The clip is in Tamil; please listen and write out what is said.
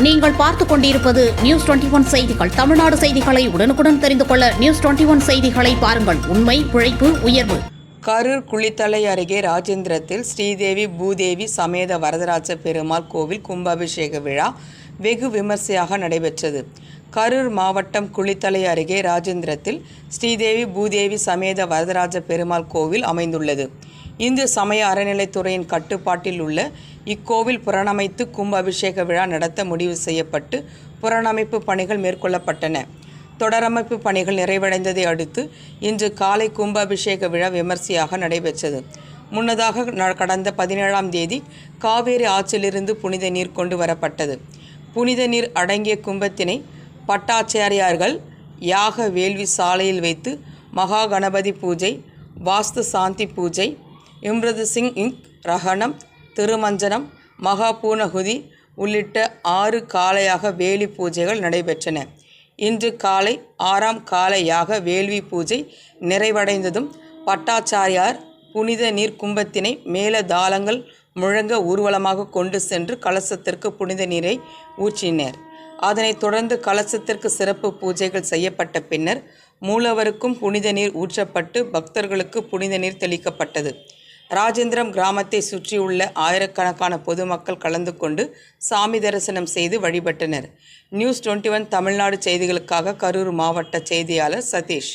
நீங்கள் பார்த்துக் கொண்டிருப்பது நியூஸ் டுவெண்டி ஒன் செய்திகள். தமிழ்நாடு செய்திகளை உடனுக்குடன் தெரிந்து கொள்ள நியூஸ் டுவெண்டி ஒன் செய்திகளை பாருங்கள். உண்மை உழைப்பு உயர்வு. கரூர் குளித்தலை அருகே ராஜேந்திரத்தில் ஸ்ரீதேவி பூதேவி சமேத வரதராஜ பெருமாள் கோவில் கும்பாபிஷேக விழா. வெகு விமர்சையாக நடைபெற்றது. கரூர் மாவட்டம் குளித்தலை அருகே ராஜேந்திரத்தில் ஸ்ரீதேவி பூதேவி சமேத வரதராஜ பெருமாள் கோவில் அமைந்துள்ளது. இந்து சமய அறநிலைத்துறையின் கட்டுப்பாட்டில் உள்ள இக்கோவில் புறணமைத்து கும்பாபிஷேக விழா நடத்த முடிவு செய்யப்பட்டு புறணமைப்பு பணிகள் மேற்கொள்ளப்பட்டன. தொடரமைப்பு பணிகள் நிறைவடைந்ததை அடுத்து இன்று காலை கும்பாபிஷேக விழா விமர்சையாக நடைபெற்றது. முன்னதாக ந- கடந்த பதினேழாம் தேதி காவேரி ஆற்றிலிருந்து புனித நீர் கொண்டு வரப்பட்டது. புனித நீர் அடங்கிய கும்பத்தினை பட்டாச்சாரியார்கள் யாக வேள்வி சாலையில் வைத்து மகா கணபதி பூஜை வாஸ்து சாந்தி பூஜை இம்ரது சிங் இங்க் ரகணம் திருமஞ்சனம் மகா பூனகுதி உள்ளிட்ட ஆறு காலையாக வேலி பூஜைகள் நடைபெற்றன. இன்று காலை ஆறாம் காலையாக வேள்வி பூஜை நிறைவடைந்ததும் பட்டாச்சாரியார் புனித நீர் கும்பத்தினை மேல தாளங்கள் முழங்க ஊர்வலமாக கொண்டு சென்று கலசத்திற்கு புனித நீரை ஊற்றினர். அதனைத் தொடர்ந்து கலசத்திற்கு சிறப்பு பூஜைகள் செய்யப்பட்ட பின்னர் மூலவருக்கும் புனித நீர் ஊற்றப்பட்டு பக்தர்களுக்கு புனித நீர் தெளிக்கப்பட்டது. ராஜேந்திரம் கிராமத்தை சுற்றியுள்ள ஆயிரக்கணக்கான பொதுமக்கள் கலந்து கொண்டு சாமி தரிசனம் செய்து வழிபட்டனர். நியூஸ் டுவெண்ட்டி ஒன் தமிழ்நாடு செய்திகளுக்காக கரூர் மாவட்ட செய்தியாளர் சதீஷ்.